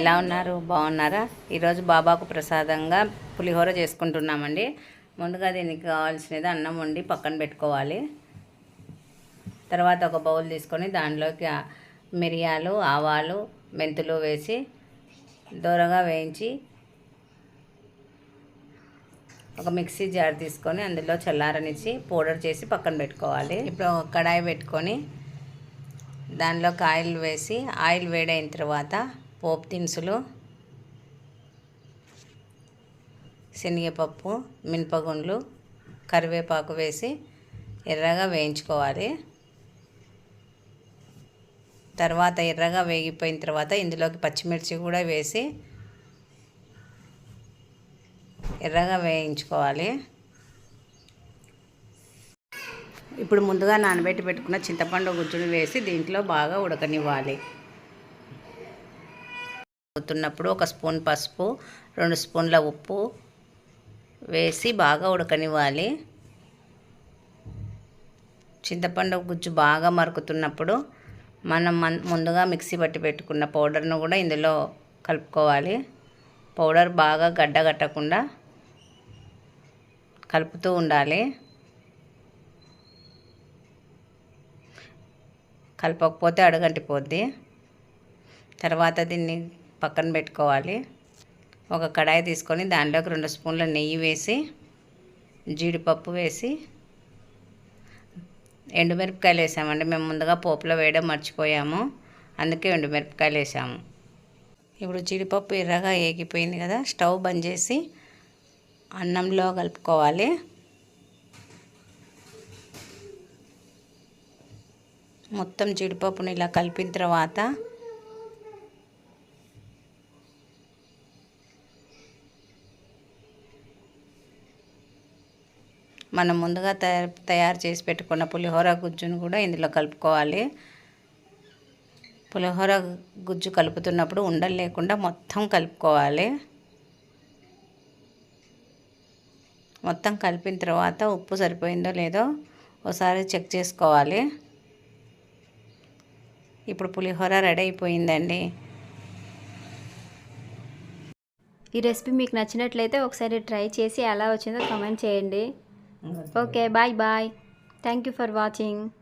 ఎలా ఉన్నారు? బాగున్నారా? ఈరోజు బాబాకు ప్రసాదంగా పులిహోర చేసుకుంటున్నామండి. ముందుగా దీనికి కావాల్సినది అన్నం వండి పక్కన పెట్టుకోవాలి. తర్వాత ఒక బౌల్ తీసుకొని దానిలోకి మిరియాలు ఆవాలు మెంతులు వేసి దూరగా వేయించి ఒక మిక్సీ జార్ తీసుకొని అందులో చల్లారనిచ్చి పౌడర్ చేసి పక్కన పెట్టుకోవాలి. ఇప్పుడు ఒక కడాయి పెట్టుకొని దానిలోకి ఆయిల్ వేసి ఆయిల్ వేడైన తర్వాత పోపు దినుసులు శనగపప్పు మినపగుండ్లు కరివేపాకు వేసి ఎర్రగా వేయించుకోవాలి. తర్వాత ఎర్రగా వేగిపోయిన తర్వాత ఇందులోకి పచ్చిమిర్చి కూడా వేసి ఎర్రగా వేయించుకోవాలి. ఇప్పుడు ముందుగా నానబెట్టి పెట్టుకున్న చింతపండు గుజ్జును వేసి దీంట్లో బాగా ఉడకనివ్వాలి. ఉడుకుతున్నప్పుడు ఒక స్పూన్ పసుపు రెండు స్పూన్ల ఉప్పు వేసి బాగా ఉడకనివ్వాలి. చింతపండు గుజ్జు బాగా మరుగుతున్నప్పుడు మనం ముందుగా మిక్సీ పట్టి పెట్టుకున్న పౌడర్ను కూడా ఇందులో కలుపుకోవాలి. పౌడర్ బాగా గడ్డగట్టకుండా కలుపుతూ ఉండాలి. కలపకపోతే అడగంటిపోద్ది. తర్వాత దీన్ని పక్కన పెట్టుకోవాలి. ఒక కడాయి తీసుకొని దానిలోకి రెండు స్పూన్ల నెయ్యి వేసి జీడిపప్పు వేసి ఎండుమిరపకాయలు వేసామండి. మేము ముందుగా పోపులో వేయడం మర్చిపోయాము. అందుకే ఎండుమిరపకాయలు వేసాము. ఇప్పుడు జీడిపప్పు ఎర్రగా ఏగిపోయింది కదా స్టవ్ బంద్ చేసి అన్నంలో కలుపుకోవాలి. మొత్తం జీడిపప్పుని ఇలా కలిపిన తర్వాత మనం ముందుగా తయారు తయారు చేసి పెట్టుకున్న పులిహోర గుజ్జును కూడా ఇందులో కలుపుకోవాలి. పులిహోర గుజ్జు కలుపుతున్నప్పుడు ఉండలు లేకుండా మొత్తం కలుపుకోవాలి. మొత్తం కలిపిన తర్వాత ఉప్పు సరిపోయిందో లేదో ఒకసారి చెక్ చేసుకోవాలి. ఇప్పుడు పులిహోర రెడీ అయిపోయిందండి. ఈ రెసిపీ మీకు నచ్చినట్లయితే ఒకసారి ట్రై చేసి ఎలా వచ్చిందో కామెంట్ చేయండి. okay bye bye thank you for watching.